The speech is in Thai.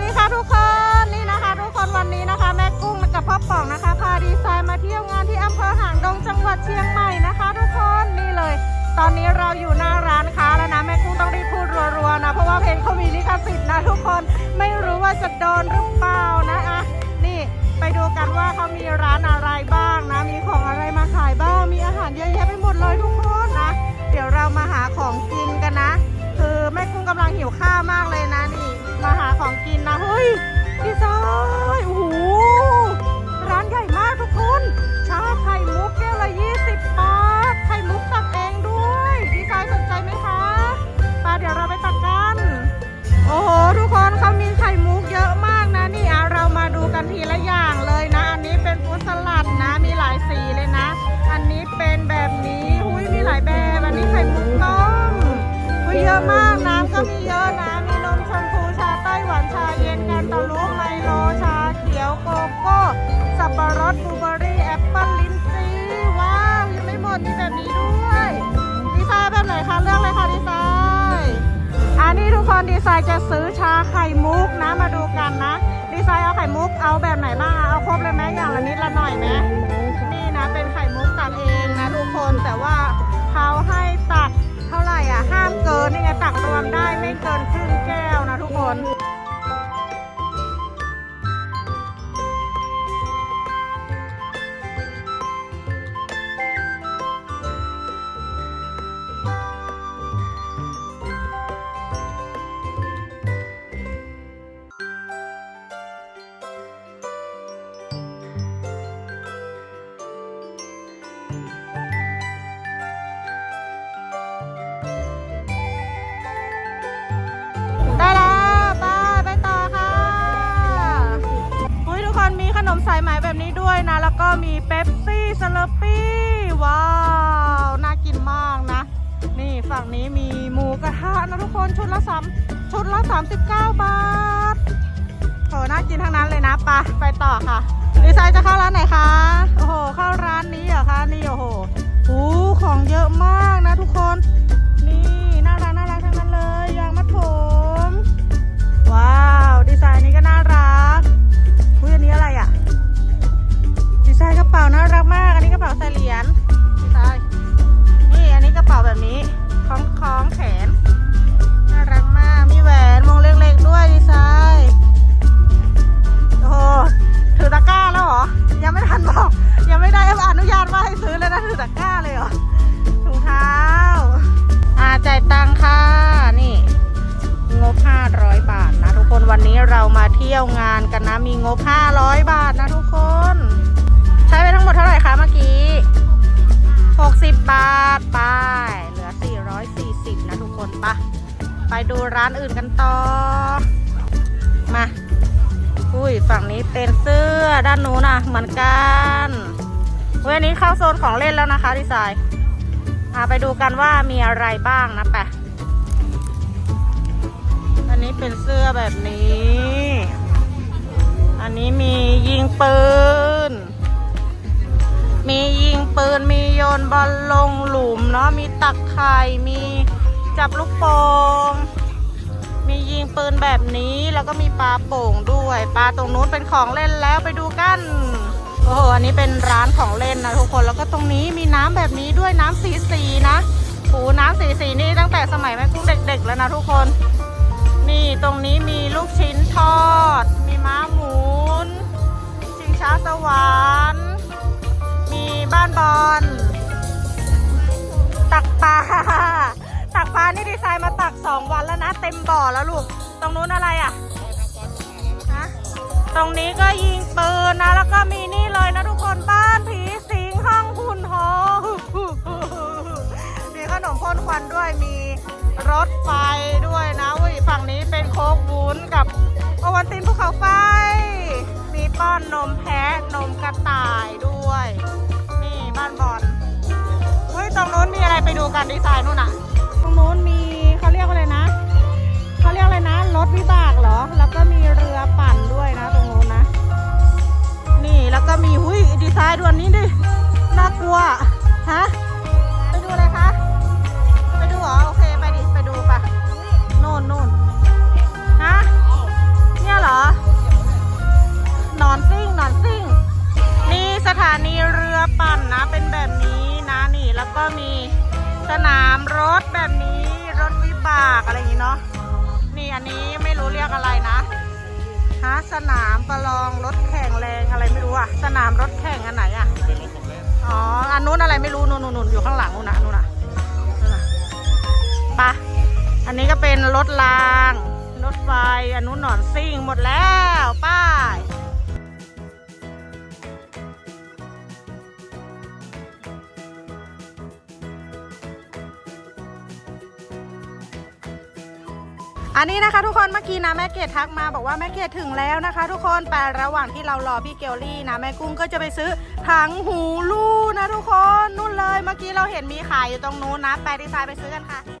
ดีค่ะทุกคนนี่นะคะ ทุกคนวันนี้นะคะ แม่กุ้งกับพ่อป๋องนะคะพาดีไซน์มาเที่ยวงานที่อำเภอหางดงจังหวัดเชียงใหม่นะคะ ทุกคนนี่เลย ตอนนี้เราอยู่หน้าร้านค้าแล้วนะแม่กุ้งต้องรีบพูดรัวๆนะเพราะว่าเพลงเขามีลิขสิทธิ์นะทุกคนไม่รู้ว่าจะโดนหรือเปล่านะอะนี่ไปดูกันว่าเขามีร้านอะไรบ้างนะ มีของอะไรมาขายบ้างมีอาหารเยอะแยะไปหมดเลยทุกคนนะ เดี๋ยวเรามาหาของกินกันนะ คือแม่กุ้งกำลังหิวข้าวมากเลยนะนี่ มาหาของกินนะเฮ้ยพี่ซายโอ้โหร้านใหญ่มากทุกคนชาไข่มุกแก้วละ20บาทไข่มุกตักเองด้วยพี่ซายสนใจไหมคะไปเดี๋ยวเราไปตักกัน โอ้โหทุกคนเขามีไข่มุกเยอะมากนะนี่อะเรามาดูกันทีละอย่างเลยนะ อันนี้เป็นฟูสลัดนะมีหลายสีเลยนะ อันนี้เป็นแบบนี้หุยมีหลายแบบอันนี้ไข่มุกต้มหุยเยอะมากน้ำก็มีเยอะนะานชาเย็นแคนตาลูปไมโลชาเขียวโกโก้สับปะรดบลูเบอร์รี่แอปเปิ้ลลิ้นจี่ว้าวยังไม่หมดมีแบบนี้ด้วยดีไซน์แบบไหนคะเลือกเลยค่ะดีไซน์อันนี้ทุกคนดีไซน์จะซื้อชาไข่มุกนะมาดูกันนะ ดีไซน์เอาไข่มุกเอาแบบไหนบ้างเอาครบเลยไหมอย่างละนิดละหน่อยไหมนี่นะเป็นไข่มุกตักเองนะทุกคนแต่ว่าเขาให้ตักเท่าไหร่อะห้ามเกินนี่ไงตักรวมได้ไม่เกินครึ่งแก้วนะทุกคน ด้วยนะ แล้วก็มีเป๊ปซี่สลัดปี้ ว้าว น่ากินมากนะ นี่ฝั่งนี้มีหมูกระทะนะทุกคนชุดละสามชุดละ 39 บาทโหน่ากินทั้งนั้นเลยนะไปะไปต่อค่ะดีไซน์ นี้เรามาเที่ยวงานกันนะ มีงบ 500 บาทนะทุกคน ใช้ไปทั้งหมดเท่าไหร่คะเมื่อกี้ 60 บาทไปเหลือ 440 นะทุกคนปะไปดูร้านอื่นกันต่อ มา อุ้ย ฝั่งนี้เป็นเสื้อด้านนู้นนะเหมือนกันเว้ยอันนี้เข้าโซนของเล่นแล้วนะคะดีไซน์อะไปดูกันว่ามีอะไรบ้างนะแปะอันนี้เป็นเสื้อแบบนี้ นี้มียิงปืน มียิงปืน มีโยนบอลลงหลุมเนาะ มีตักไข่ มีจับลูกโป่ง มียิงปืนแบบนี้ แล้วก็มีปลาโป่งด้วย ปลาตรงนู้นเป็นของเล่นแล้วไปดูกัน โอ้โห อันนี้เป็นร้านของเล่นนะทุกคน แล้วก็ตรงนี้มีน้ำแบบนี้ด้วยน้ำสีสีนะโอ้น้ำสีสีนี่ตั้งแต่สมัยแม่กุ้งเด็ก ๆ แล้วนะทุกคน นี่ตรงนี้มีลูกชิ้นทอด มีม้าหมุน ช้าสวรรค์ มีบ้านบอล ตักปลา ตักปลานี่ดีไซน์มาตักสองวันแล้วนะ เต็มบ่อแล้วลูก ตรงนู้นอะไรอะฮะตรงนี้ก็ยิงปืนนะ แล้วก็มีนี่เลยนะทุกคนบ้านผีสิงห้องหุ่นหอมีขนมพ่นควันด้วยมีรถไฟด้วยนะอุ้ยฝั่งนี้เป็นโคกวุ้นกับโอวันตินภูเขาไฟ มีป้อนนมแพะนมกระต่ายด้วย นี่บ้านบอลเฮ้ยตรงนู้นมีอะไรไปดูกันดีไซน์นู่นอะตรงนู้นมีเขาเรียกว่าอะไรนะเขาเรียกอะไรนะรถวิบากเหรอ แล้วก็มีเรือปั่นด้วยนะ ตรงนู้นนะ นี่แล้วก็มีหุยดีไซน์ดวนนี้ดิน่ากลัวานี่เรือปั่นนะเป็นแบบนี้นะนี่แล้วก็มีสนามรถแบบนี้รถวิบากอะไรอย่างนี้เนาะนี่อันนี้ไม่รู้เรียกอะไรนะฮะสนามประลองรถแข่งแรงอะไรไม่รู้อะสนามรถแข่งอันไหนอะอ๋ออันนู้นอะไรไม่รู้นู่นนู่นอยู่ข้างหลังนู่นนะนู่นนะปะอันนี้ก็เป็นรถราง รถไฟอันนู้นหนอนซิ่งหมดแล้วป้าย อันนี้นะคะทุกคนเมื่อกี้นะแม่เกดทักมาบอกว่าแม่เกดถึงแล้วนะคะ ทุกคนแต่ระหว่างที่เรารอพี่เกลลี่นะแม่กุ้งก็จะไปซื้อถังหูลู่นะทุกคนนู่นเลยเมื่อกี้เราเห็นมีขายอยู่ตรงนู้นนะไปดีไซน์ไปซื้อกันค่ะ